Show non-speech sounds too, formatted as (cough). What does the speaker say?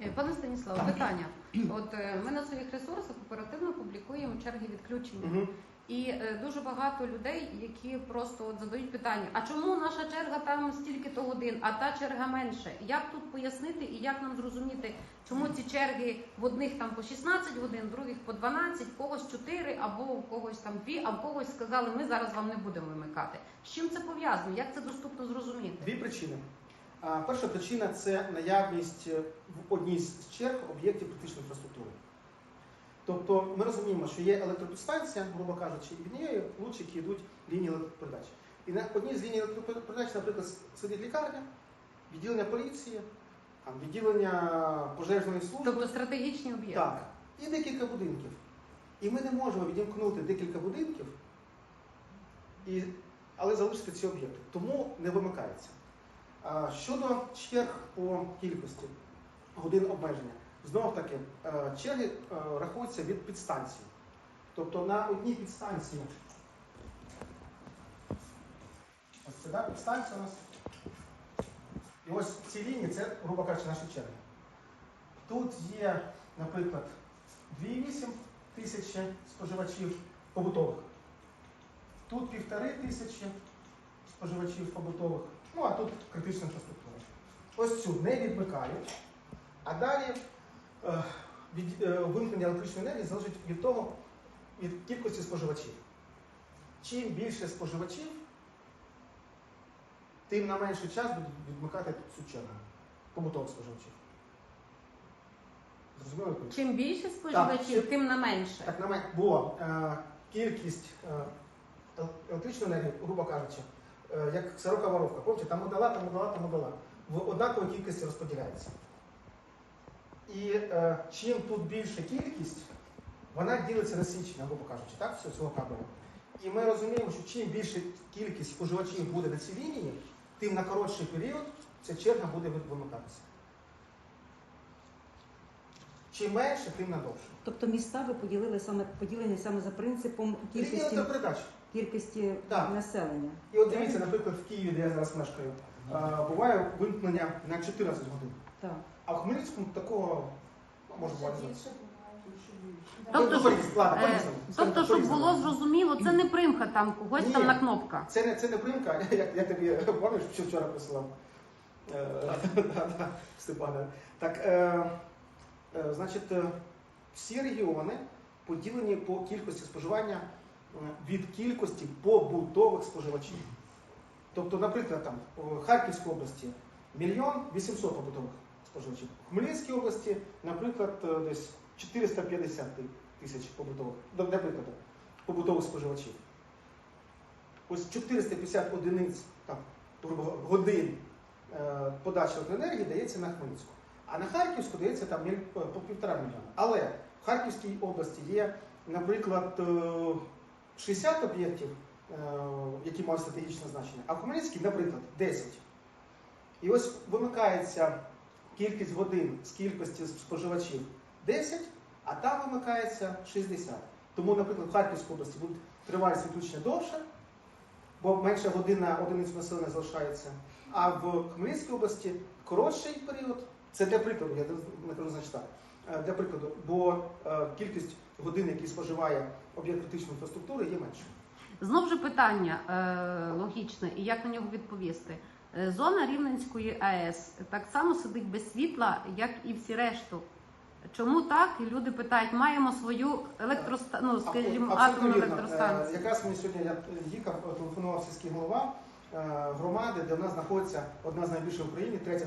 Е, Пане Станіславе, питання. От е, ми на своїх ресурсах оперативно публікуємо черги відключення. Угу. І е, дуже багато людей, які просто от задають питання: а чому наша черга там стільки то годин, а та черга менше? Як тут пояснити і як нам зрозуміти, чому ці черги в одних там по 16 годин, в других по 12, в когось 4, або в когось там 2, а в когось сказали, ми зараз вам не будемо вимикати. З чим це пов'язано? Як це доступно зрозуміти? Дві причини. Перша причина це наявність е, в одній з черг об'єктів критичної інфраструктури. Тобто ми розуміємо, що є електропідстанція, грубо кажучи, і від неї лучики йдуть лінії електропередач. І на одній з ліній електропередач, наприклад, сидить лікарня, відділення поліції, там, відділення пожежної служби. Тобто стратегічні об'єкти. Так, і декілька будинків. І ми не можемо відімкнути декілька будинків, і, але залишити ці об'єкти. Тому не вимикається. Щодо черг по кількості годин обмеження, знову таки, е, черги е, рахуються від підстанції. Тобто на одній підстанції. Ось це да, підстанція у нас. І ось ці лінії це, грубо кажучи, наші черги. Тут є, наприклад, 2,8 тисячі споживачів побутових. Тут півтори тисячі споживачів побутових. Ну, а тут критична інфраструктура. Ось цю не відмикають. А далі е, від, е, вимкнення електричної енергії залежить від того, від кількості споживачів. Чим більше споживачів, тим на менший час будуть відмикати цю чергу побутових споживачів. Зрозуміло? Чим більше споживачів, Так, тим на менше. Так, на мене, бо е, кількість е, електричної енергії, грубо кажучи, е, як сорока воровка, помните, там удала, там удала, там удала, в однаковій кількості розподіляється. І е, чим тут більша кількість, вона ділиться на січення, грубо кажучи, так, всього цього кабелю. І ми розуміємо, що чим більша кількість споживачів буде на цій лінії, тим на коротший період ця черга буде вимикатися. Чим менше, тим на довше. Тобто міста ви поділили саме поділені саме за принципом Лінія кількості, електропередач. Кількості Так. населення. І от дивіться, наприклад, в Києві, де я зараз мешкаю, а, буває вимкнення на 14 годин. Так. А в Хмельницькому такого ну, може бути. Тобто, Ну, щоб- Е. Тобто, щоб було зрозуміло, це не примха там когось Ні. там на кнопка. Це не, це не примка, (laughs) як я тобі пам'ятаєш, що вчора присилав. Е, (laughs) Степане. Так, е, е, значить, е, всі регіони поділені по кількості споживання від кількості побутових споживачів. Тобто, наприклад, там в Харківській області мільйон 800 побутових споживачів. В Хмельницькій області, наприклад, е, десь 450 тисяч побутових, прикладу, побутових споживачів. Ось 450 одиниць там, годин е, подачі електроенергії дається на Хмельницьку. А на Харківську дається там по по півтора мільйона. Але в Харківській області є, наприклад, е, 60 об'єктів, е, які мають стратегічне значення, а в Хмельницькій, наприклад, 10. І ось вимикається кількість годин з кількості споживачів 10, а там вимикається 60. Тому, наприклад, в Харківській області буде тривалість відключення довше, бо менше година одиниць населення залишається. А в Хмельницькій області коротший період. Це для прикладу, я не кажу. Е, Для прикладу, бо е, кількість годин, які споживає об'єкт критичної інфраструктури, є меншою. Знов же питання е, логічне, і як на нього відповісти. Е, Зона Рівненської АЕС так само сидить без світла, як і всі решту. Чому так? І люди питають, маємо свою електроста... ну, скажімо, атомну електростанцію. Е, Якраз мені сьогодні я їхав, телефонував сільський голова е, громади, де в нас знаходиться одна з найбільших в Україні, третя